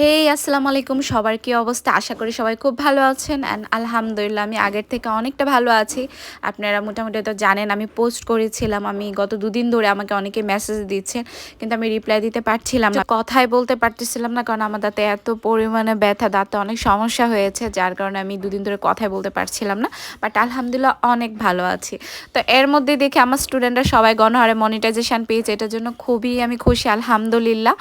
হে আসসালামু আলাইকুম সবার কি অবস্থা? আশা করি সবাই খুব ভালো আছেন অ্যান্ড আলহামদুলিল্লাহ আমি আগের থেকে অনেকটা ভালো আছি। আপনারা মোটামুটি তো জানেন, আমি পোস্ট করেছিলাম, আমি গত দুদিন ধরে আমাকে অনেকে মেসেজ দিচ্ছেন, কিন্তু আমি রিপ্লাই দিতে পারছিলাম না। কথাই বলতে পারতেছিলাম না, কারণ আমার দাঁতে এত পরিমাণে ব্যথা, দাঁতে অনেক সমস্যা হয়েছে, যার কারণে আমি দুদিন ধরে কথাই বলতে পারছিলাম না বাট আলহামদুলিল্লাহ অনেক ভালো আছি। তো এর মধ্যে দেখে আমার স্টুডেন্টরা সবাই গণহারে মনিটাইজেশন পেয়েছে, এটার জন্য খুবই আমি খুশি, আলহামদুলিল্লাহ।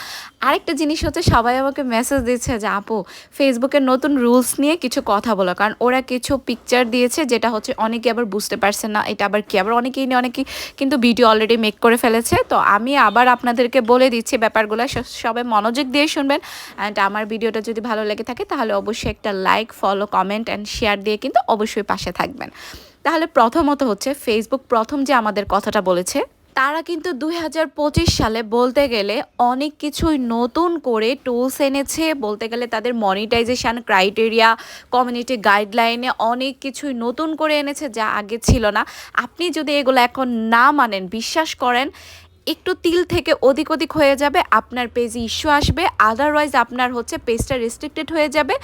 আরেকটা জিনিস হচ্ছে, সবাই আমাকে মেসেজ দিচ্ছে যে, আপু ফেসবুকের নতুন রুলস নিয়ে কিছু কথা বলো। কারণ ওরা কিছু পিকচার দিয়েছে যেটা হচ্ছে অনেকে আবার বুঝতে পারছে না, এটা আবার কি? আবার অনেকেই নিয়ে অনেকেই কিন্তু ভিডিও অলরেডি মেক করে ফেলেছে। তো আমি আবার আপনাদেরকে বলে দিচ্ছি ব্যাপারগুলো। সবাই মনোযোগ দিয়ে শুনবেন। অ্যান্ড আমার ভিডিওটা যদি ভালো লেগে থাকে, তাহলে অবশ্যই একটা like follow comment and share দিয়ে কিন্তু অবশ্যই পাশে থাকবেন। তাহলে প্রথমত হচ্ছে ফেসবুক প্রথম যে আমাদের কথাটা বলেছে তারা কিন্তু দু হাজার পঁচিশ সালে বলতে গেলে অনেক কিছুই নতুন করে টুলস এনেছে। বলতে গেলে তাদের মনিটাইজেশান ক্রাইটেরিয়া কমিউনিটি গাইডলাইনে অনেক কিছুই নতুন করে এনেছে যা আগে ছিল না। আপনি যদি এগুলো এখন না মানেন, বিশ্বাস করেন, একটু তিল থেকে অধিক অধিক হয়ে যাবে, আপনার পেজে ইস্যু আসবে আদারওয়াইজ আপনার হচ্ছে পেজটা রেস্ট্রিক্টেড হয়ে যাবে।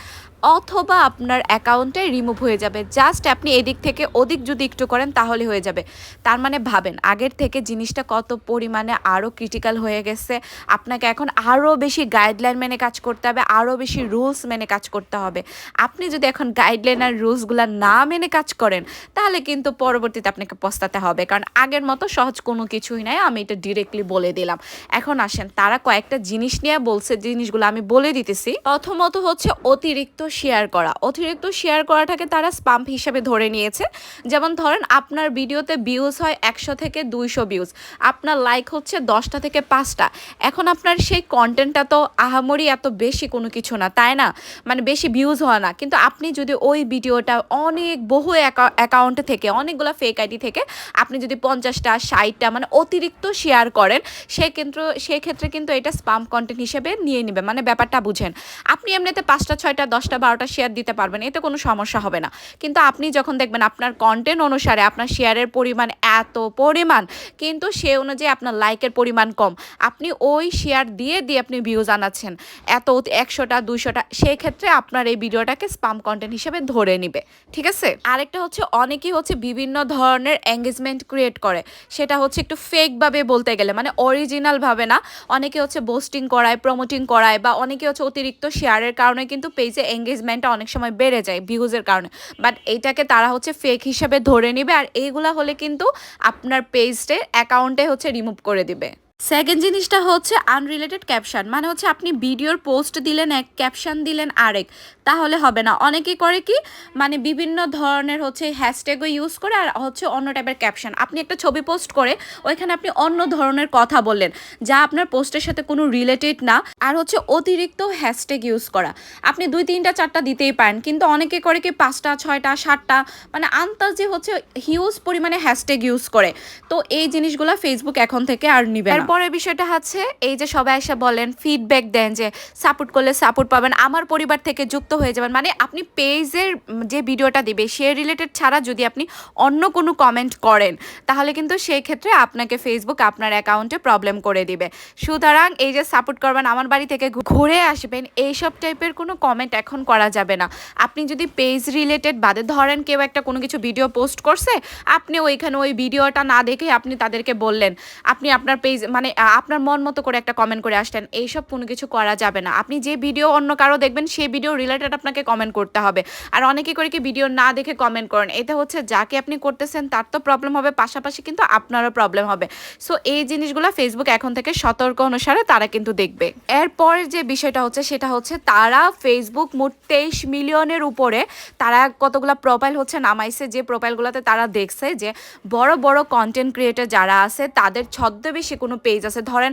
অথবা আপনার অ্যাকাউন্টে রিমুভ হয়ে যাবে। জাস্ট আপনি এদিক থেকে ওদিক যদি একটু করেন তাহলে হয়ে যাবে। তার মানে ভাবেন, আগের থেকে জিনিসটা কত পরিমাণে আরও ক্রিটিক্যাল হয়ে গেছে। আপনাকে এখন আরও বেশি গাইডলাইন মেনে কাজ করতে হবে আরও বেশি রুলস মেনে কাজ করতে হবে। আপনি যদি এখন গাইডলাইন আর রুলসগুলো না মেনে কাজ করেন, তাহলে কিন্তু পরবর্তীতে আপনাকে পস্তাতে হবে। কারণ আগের মতো সহজ কোনো কিছুই নাই, আমি এটা ডিরেক্টলি বলে দিলাম। এখন আসেন, তারা কয়েকটা জিনিস নিয়ে বলছে, জিনিসগুলো আমি বলে দিতেছি। প্রথমত হচ্ছে অতিরিক্ত শেয়ার করা। অতিরিক্ত শেয়ার করাটাকে তারা স্পাম্প হিসেবে ধরে নিয়েছে। যেমন ধরেন, আপনার ভিডিওতে ভিউজ হয় একশো থেকে দুইশো ভিউজ আপনার লাইক হচ্ছে দশটা থেকে পাঁচটা। এখন আপনার সেই কন্টেন্টটা তো আহামরি এত বেশি কোনো কিছু না, তাই না? মানে বেশি ভিউজ হয় না। কিন্তু আপনি যদি ওই ভিডিওটা অনেক বহু অ্যাকাউন্ট থেকে, অনেকগুলো ফেক আইডি থেকে, আপনি যদি পঞ্চাশটা, ষাটটা মানে অতিরিক্ত শেয়ার করেন সে কিন্তু সেক্ষেত্রে কিন্তু এটা স্পাম কন্টেন্ট হিসেবে নিয়ে নেবে। মানে ব্যাপারটা বুঝেন। আপনি এমনিতে পাঁচটা, ছয়টা, দশটা বারোটা শেয়ার দিতে পারবেন, এতে কোনো সমস্যা হবে না। কিন্তু আপনি যখন দেখবেন আপনার কন্টেন্ট অনুসারে আপনার শেয়ারের পরিমাণ এত পরিমাণ, কিন্তু সে অনুযায়ী আপনার লাইকের পরিমাণ কম। আপনি ওই শেয়ার দিয়ে দিয়ে আপনি ভিউজ আনাচ্ছেন। এত একশোটা, দুইশোটা সেই ক্ষেত্রে আপনার এই ভিডিওটাকে স্পাম কন্টেন্ট হিসেবে ধরে নিবে। ঠিক আছে? আরেকটা হচ্ছে, অনেকেই হচ্ছে বিভিন্ন ধরনের এঙ্গেজমেন্ট ক্রিয়েট করে। সেটা হচ্ছে একটু ফেকভাবে বলতে গেলে মানে অরিজিনাল ভাবে না। অনেকে হচ্ছে বোস্টিং করায় প্রমোটিং করায়, বা অনেকে হচ্ছে অতিরিক্ত শেয়ারের কারণে কিন্তু পেজে এঙ্গেজমেন্টটা অনেক সময় বেড়ে যায় ভিউজের কারণে। বাট এইটাকে তারা হচ্ছে ফেক হিসেবে ধরে নেবে আর এইগুলা হলে কিন্তু আপনার পেজটে অ্যাকাউন্টে হচ্ছে রিমুভ করে দিবে। সেকেন্ড জিনিসটা হচ্ছে আনরিলেটেড ক্যাপশন মানে হচ্ছে আপনি ভিডিওর পোস্ট দিলেন, এক ক্যাপশন দিলেন আরেক, তাহলে হবে না। অনেকে করে কি মানে বিভিন্ন ধরনের হচ্ছে হ্যাশট্যাগও ইউজ করে আর হচ্ছে অন্য টাইপের ক্যাপশন আপনি একটা ছবি পোস্ট করে, ওইখানে আপনি অন্য ধরনের কথা বললেন, যা আপনার পোস্টের সাথে কোনো রিলেটেড না, আর হচ্ছে অতিরিক্ত হ্যাশট্যাগ ইউজ করা। আপনি দুই, তিনটা, চারটা দিতেই পারেন, কিন্তু অনেকে করে কি, পাঁচটা, ছয়টা, সাতটা মানে আন্তাজে হচ্ছে হিউজ পরিমাণে হ্যাশট্যাগ ইউজ করে। তো এই জিনিসগুলো ফেসবুক এখন থেকে আর নিবে না এরপরের বিষয়টা হচ্ছে এই যে সবাই এসে বলেন ফিডব্যাক দেন যে সাপোর্ট করলে সাপোর্ট পাবেন, আমার পরিবার থেকে যুক্ত হয়ে যাবেন। মানে আপনি পেজের যে ভিডিওটা দিবে সে রিলেটেড ছাড়া যদি আপনি অন্য কোনো কমেন্ট করেন, তাহলে কিন্তু সেই ক্ষেত্রে আপনাকে ফেসবুক আপনার অ্যাকাউন্টে প্রবলেম করে দিবে। সুতরাং এই যে সাপোর্ট করবেন, আমার বাড়ি থেকে ঘুরে আসবেন, এইসব টাইপের কোনো কমেন্ট এখন করা যাবে না। আপনি যদি পেজ রিলেটেড বাদে ধরেন কেউ একটা কোনো কিছু ভিডিও পোস্ট করছে, আপনি ওইখানে ওই ভিডিওটা না দেখে আপনি তাদেরকে বললেন, আপনি আপনার পেজ মানে আপনার মন মতো করে একটা কমেন্ট করে আসলেন, এইসব কোনো কিছু করা যাবে না। আপনি যে ভিডিও অন্য কারও দেখবেন, সেই ভিডিও রিলেটেড আপনাকে কমেন্ট করতে হবে। আর অনেকে করে কি ভিডিও না দেখে কমেন্ট করেন, এটা হচ্ছে যাকে আপনি করতেছেন, তার তো প্রবলেম হবে, পাশাপাশি কিন্তু আপনারও প্রবলেম হবে। সো এই জিনিসগুলো ফেসবুক এখন থেকে সতর্ক অনুসারে তারা কিন্তু দেখবে। এরপর যে বিষয়টা হচ্ছে, সেটা হচ্ছে তারা ফেসবুক মোট তেইশ মিলিয়নের উপরে তারা কতগুলো প্রোফাইল হচ্ছে নামাইছে, যে প্রোফাইলগুলোতে তারা দেখছে যে বড় বড় কন্টেন্ট ক্রিয়েটার যারা আছে, তাদের ছদ্মবেশী কোনো পেজ আছে। ধরেন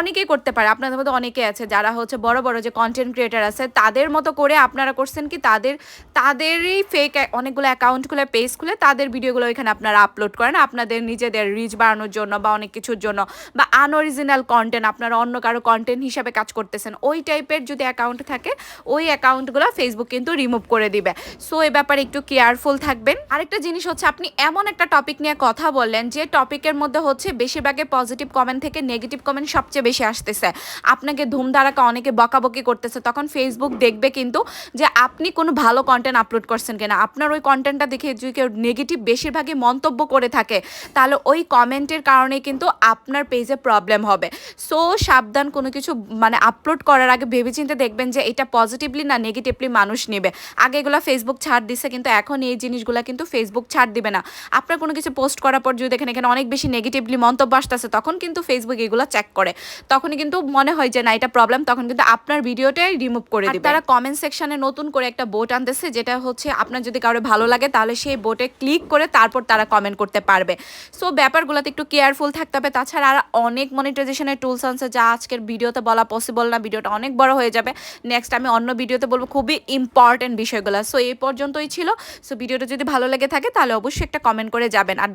অনেকেই করতে পারে, আপনাদের মধ্যে অনেকে আছে যারা হচ্ছে বড় বড় যে কন্টেন্ট ক্রিয়েটার আছে, তাদের মতো করে আপনারা করছেন কি, তাদের, তাদেরই ফেক অনেকগুলো অ্যাকাউন্ট খুলে পেজ খুলে, তাদের ভিডিওগুলো এখানে আপনারা আপলোড করেন। আপনাদের নিজেদের রিচ বাড়ানোর জন্য বা অনেক কিছুর জন্য বা আনঅরিজিনাল কন্টেন্ট আপনারা অন্য কারও কন্টেন্ট হিসাবে কাজ করতেছেন, ওই টাইপের যদি অ্যাকাউন্ট থাকে, ওই অ্যাকাউন্টগুলো ফেসবুক কিন্তু রিমুভ করে দিবে। সো এ ব্যাপারে একটু কেয়ারফুল থাকবেন। আরেকটা জিনিস হচ্ছে, আপনি এমন একটা টপিক নিয়ে কথা বললেন, যে টপিকের মধ্যে হচ্ছে বেশিরভাগে পজিটিভ কমেন্ট কমেন্ট থেকে নেগেটিভ কমেন্ট সবচেয়ে বেশি আসতেছে। আপনাকে ধুমধারাকা অনেকে বকাবকি করতেছে, তখন ফেসবুক দেখবে কিন্তু যে আপনি কোনো ভালো কন্টেন্ট আপলোড করছেন কিনা। আপনার ওই কন্টেন্টটা দেখে যদি কেউ নেগেটিভ বেশিরভাগই মন্তব্য করে থাকে, তাহলে ওই কমেন্টের কারণে কিন্তু আপনার পেজে প্রবলেম হবে। সো সাবধান কোনো কিছু মানে আপলোড করার আগে ভেবেচিন্তে দেখবেন যে এটা পজিটিভলি না নেগেটিভলি মানুষ নেবে। আগে এগুলো ফেসবুক ছাড় দিছে, কিন্তু এখন এই জিনিসগুলো কিন্তু ফেসবুক ছাড় দিবে না। আপনার কোনো কিছু পোস্ট করার পর যদি দেখেন এখানে অনেক বেশি নেগেটিভলি মন্তব্য আসতেছে, তখন কিন্তু ফেসবুক এগুলো চেক করে। তখনই কিন্তু মনে হয় যে না এটা প্রবলেম তখন কিন্তু আপনার ভিডিওটাই রিমুভ করে দিবে। তারা কমেন্ট সেকশনে নতুন করে একটা বোট আনতেছে যেটা হচ্ছে আপনার যদি কারও ভালো লাগে তাহলে সেই বোটে ক্লিক করে তারপর তারা কমেন্ট করতে পারবে। সো ব্যাপারগুলোতে একটু কেয়ারফুল থাকতে হবে। তাছাড়া আর অনেক মনিটাইজেশনের টুলস আছে যা আজকের ভিডিওতে বলা পসিবল না ভিডিওটা অনেক বড় হয়ে যাবে। নেক্সট আমি অন্য ভিডিওতে বলব খুবই ইম্পর্টেন্ট বিষয়গুলো। সো এই পর্যন্তই ছিল। সো ভিডিওটা যদি ভালো লেগে থাকে তাহলে অবশ্যই একটা কমেন্ট করে যাবেন। আর